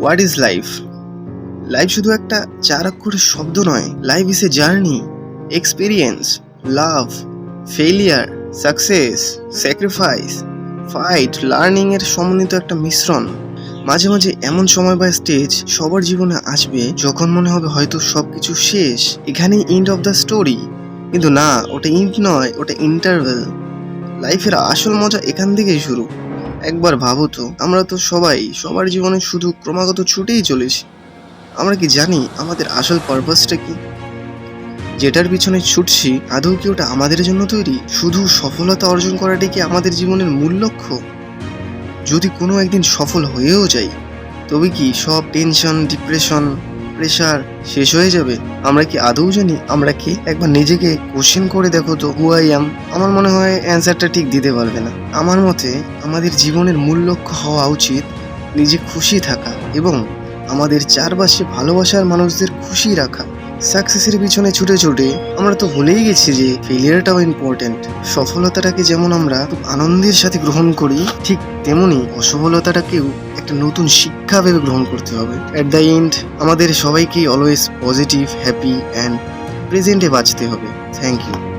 What is life life শুধু একটা চার অক্ষরের শব্দ নয়। Life is a journey experience love failure success sacrifice fight learning এর সমন্বিত একটা মিশ্রণ। মাঝে মাঝে এমন সময় বা স্টেজ সবার জীবনে আসবে যখন মনে হবে হয়তো সব কিছু শেষ। এখানেই এন্ড অফ দ্য স্টোরি কিন্তু না, ওটা ইন্ট নয়, ওটা ইন্টারভেল লাইফের আসল মজা এখান থেকেই শুরু। একবার ভাবো তো, আমরা তো সবাই, সবার জীবনে শুধু ক্রমাগত ছুটেই চলেছি। আমরা কি জানি আমাদের আসল পারপাসটা কি? যেটার পিছনে ছুটছি, আদৌ কি ওটা আমাদের জন্য তৈরি? শুধু সফলতা অর্জন করাটাই কি আমাদের জীবনের মূল লক্ষ্য? যদি কোনো একদিন সফল হয়েও যাই, তবে কি সব টেনশন ডিপ্রেশন প্রেশার শেষ হয়ে যাবে। আমরা কি আদৌ জানি? আমরা কি একবার নিজেকে কোশ্চেন করে দেখো তো হু আই অ্যাম আমার মনে হয় অ্যান্সারটা ঠিক দিতে পারবে না। আমার মতে আমাদের জীবনের মূল লক্ষ্য হওয়া উচিত নিজে খুশি থাকা এবং আমাদের চারপাশে ভালোবাসার মানুষদের খুশি রাখা। সাকসেসের পিছনে ছুটে ছুটে আমরা তো ভুলেই গেছি যে ফেলিয়ারটাও ইম্পর্টেন্ট সফলতাটাকে যেমন আমরা খুব আনন্দের সাথে গ্রহণ করি, ঠিক তেমনি অসফলতাটাকেও একটা নতুন শিক্ষা ভেবে গ্রহণ করতে হবে। অ্যাট দ্য এন্ড আমাদের সবাইকে অলওয়েজ পজিটিভ হ্যাপি অ্যান্ড প্রেজেন্টে বাঁচতে হবে। Thank you